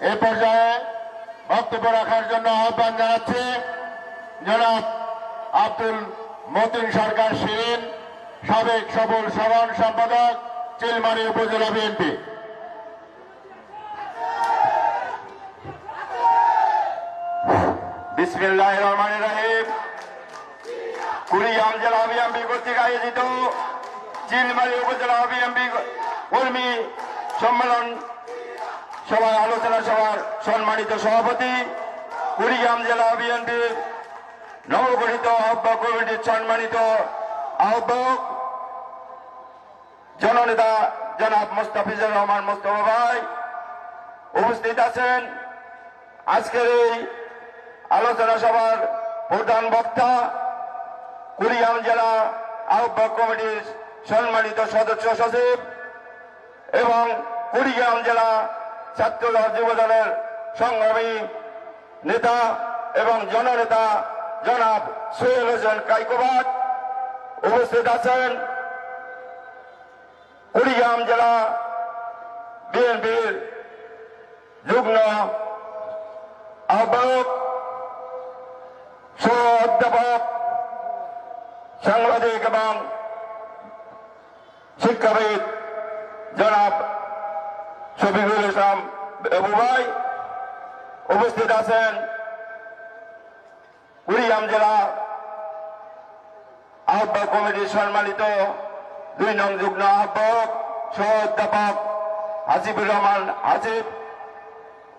এ পর্যায়ে বক্তব্য রাখার জন্য আহ্বান জানাচ্ছি জনাব আব্দুল মতিন সরকার শিরিন সাবেক সবল সাধারণ সম্পাদক, চিলমারি উপজেলা বিএনপি। বিসমিল্লাহ রহমান রাহিম। কুড়িগ্রাম জেলা বিএমপি কর্তৃক আয়োজিত চিলমারি উপজেলা বিএমপি কর্মী সম্মেলন সভায় আলোচনা সভার সম্মানিত সভাপতি, কুড়িগ্রাম জেলা বিএনপির নবগঠিত আহ্বায়ক কমিটির সম্মানিত আহ্বায়ক, জননেতা জনাব মোস্তাফিজুর রহমান মোস্তফা ভাই উপস্থিত আছেন। আজকের এই আলোচনা সভার প্রধান বক্তা কুড়িগ্রাম জেলা আহ্বায়ক কমিটির সম্মানিত সদস্য সচিব এবং কুড়িগ্রাম জেলা ছাত্রদল যুবদলের সংগ্রামী নেতা এবং জননেতা জনাব সোহেল হোসেন কাইকোবাদ উপস্থিত আছেন কুড়িগ্রাম জেলা বিএনপির যুগ্ম আহ্বায়ক সহ অধ্যাপক সাংবাদিক এবং শিক্ষাবিদ জনাব শফিকুল ইসলাম বাবু ভাই উপস্থিত আছেন কুড়িগ্রাম জেলা আহ্বায়ক কমিটির সম্মানিত দুই নং যুগ্ম আহ্বায়ক সহ অধ্যাপক হাসিবুর রহমান হাসিব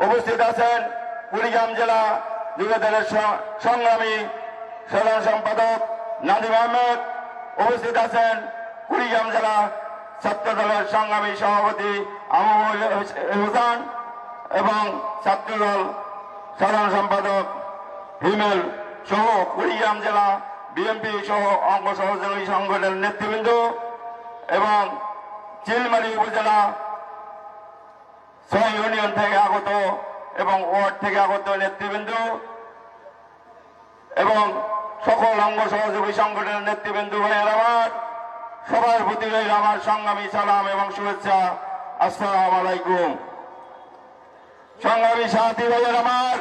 উপস্থিত আছেন কুড়িগ্রাম জেলা যুবদলের সংগ্রামী সাধারণ সম্পাদক নাদিম আহমেদ উপস্থিত আছেন কুড়িগ্রাম জেলা ছাত্র দলের সংগ্রামী সভাপতি হোসেন এবং ছাত্রদল সাধারণ সম্পাদক হিমেল সহ কুড়িগ্রাম জেলা বিএনপি সহ অঙ্গ সহযোগী সংগঠনের নেতৃবৃন্দ এবং চিলমারি উপজেলা ছয় ইউনিয়ন থেকে আগত এবং ওয়ার্ড থেকে আগত নেতৃবৃন্দ এবং সকল অঙ্গ সহযোগী সংগঠনের নেতৃবৃন্দ ভাইয়ের আমার সবার প্রতি আমার সংগ্রামী সালাম এবং শুভেচ্ছা। আসসালাম আলাইকুম। সংগ্রামী সাথী ভাইয়ের আমার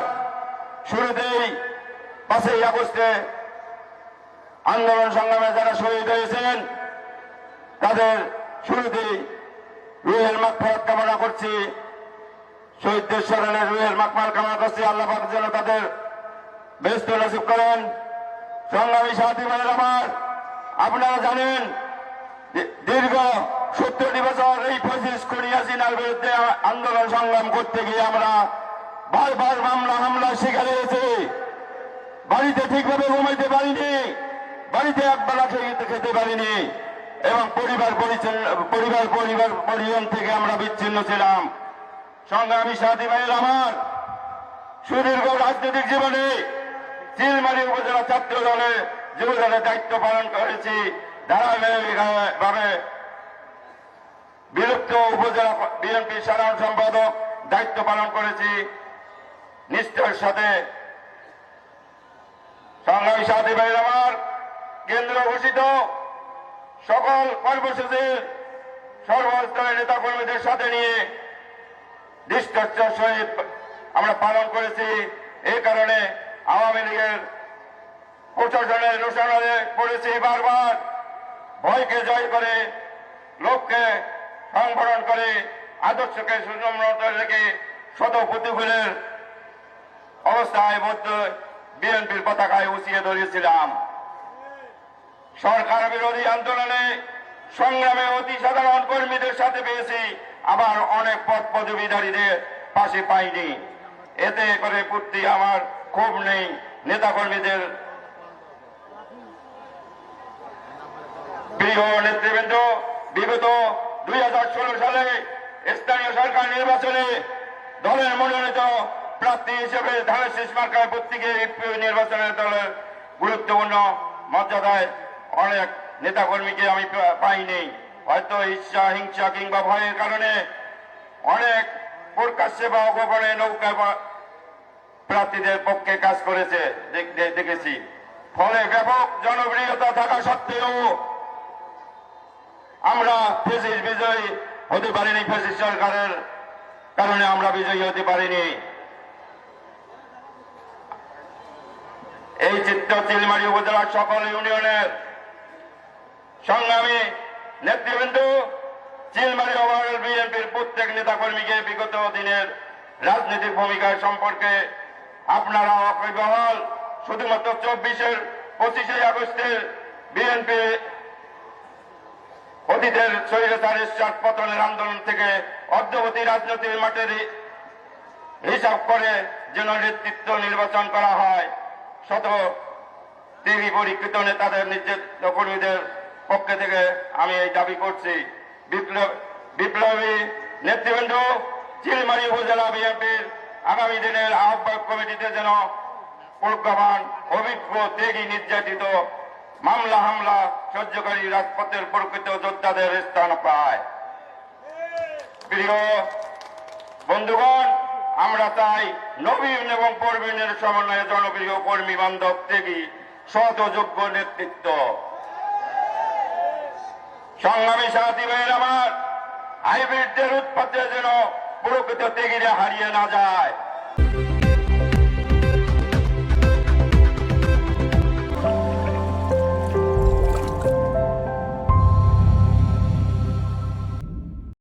শুরুতেই পাঁচই আগস্টে আন্দোলন সংগ্রামে যারা শহীদ হয়েছেন, তাদের শুরুতেই রুহের মাগফিরাত কামনা করছি। শহীদদের স্মরণে রুহের মাকমাল কামনা করছি। আল্লাহ পাক যেন তাদের ব্যস্ত নসিব করেন। সংগ্রামী সাথী ভাইয়ের আমার, আপনারা জানেন দীর্ঘ সত্তরটি বছর এই পঁচিশ করিয়াছিনার বিরুদ্ধে আন্দোলন সংগ্রাম করতে গিয়ে আমরা বারবার মামলা হামলার শিকার হয়েছি। বাড়িতে ঠিকভাবে ঘুমাইতে পারিনি। বাড়িতে একবেলা খেতে পারিনি। এবং পরিবার পরিবার পরিবার পরিজন থেকে আমরা বিচ্ছিন্ন ছিলাম। সংগ্রামী সাথী ভাইয়ের আমার, সুদীর্ঘ রাজনৈতিক জীবনে চিলমারি উপজেলা ছাত্র দলে যুব দলের দায়িত্ব পালন করেছি। ধারাবাহিকভাবে বিলুপ্ত উপজেলা বিএনপি সাধারণ সম্পাদক দায়িত্ব পালন করেছি। নিষ্ঠার সাথে সংগ্রামী সাথী ভাই আমার কেন্দ্র ঘোষিত। সকল কর্মসূচির সর্বস্তরের নেতা কর্মীদের সাথে নিয়ে দৃষ্টচ্ছর সহিত আমরা পালন করেছি। এই কারণে আওয়ামী লীগের প্রশাসনের রোষানারে পড়েছি বারবার। ভয়কে জয় করে লোককে সংবরণ করে আদর্শকে সুনম্রতা রেখে শত প্রতিকূলের অবস্থায় মধ্যে বিএনপির পতাকায় উঁচিয়ে ধরিয়েছিলাম সরকার বিরোধী আন্দোলনে সংগ্রামে অতি সাধারণ কর্মীদের সাথে পেয়েছি, আবার অনেক পদ পদবীধারীদের পাশে পাইনি। এতে করে প্রতি আমার ক্ষোভ নেই নেতা কর্মীদের প্রিয় নেতৃবৃন্দ, বিগত সালে স্থানীয় সরকার নির্বাচনে দলের মনোনীত প্রার্থী হিসেবে ধানের মার্কায় প্রত্যেকে নির্বাচনের দলের গুরুত্বপূর্ণ মর্যাদায় অনেক নেতাকর্মীকে আমি পাইনি। হয়তো ইচ্ছা, হিংসা কিংবা ভয়ের কারণে অনেক প্রকাশ্যে বা অগোপনে নৌকা প্রার্থীদের পক্ষে কাজ করেছে। দেখ- দেখেছি। ফলে ব্যাপক জনপ্রিয়তা থাকা সত্ত্বেও আমরা ফেসিস বিজয়ী হতে পারিনি ফেসিস সরকারের কারণে আমরা বিজয়ী হতে পারিনি। এই চিত্র চিলমারি উপজেলার সকল ইউনিয়নের সংগ্রামী নেতৃবৃন্দ, চিলমারি ওভারঅল বিএনপির প্রত্যেক নেতাকর্মীকে বিগত দিনের রাজনৈতিক ভূমিকা সম্পর্কে আপনারা অকৃবহল শুধুমাত্র চব্বিশের পঁচিশে আগস্টের বিএনপি অতীতের স্বৈরতারের চার পতনের আন্দোলন থেকে অদ্যবতী রাজনৈতিক মাঠের হিসাব করে যেন নেতৃত্ব নির্বাচন করা হয়। শত দেবী পরীক্ষিত নেতাদের নির্যাতিত কর্মীদের পক্ষে থেকে আমি এই দাবি করছি। বিপ্লব, বিপ্লবী নেতৃবৃন্দ, চিলমারি উপজেলা বিএনপির আগামী দিনের আহ্বায়ক কমিটিতে যেন প্রজ্ঞাবান, অভিজ্ঞ, ত্যাগী, নির্যাতিত মামলা হামলা সহ্যকারী রাজপথের প্রকৃত যোদ্ধাদের স্থান পায়। প্রিয় বন্ধুগণ, আমরা চাই নবীন এবং প্রবীণের সমন্বয়ে জনপ্রিয় কর্মী বান্ধব থেকে সৎ ও যোগ্য নেতৃত্ব। সংগ্রামী সাথী ভাইয়ের আমার, হাইব্রিডদের উৎপাদে যেন প্রকৃত তেগিরে হারিয়ে না যায়।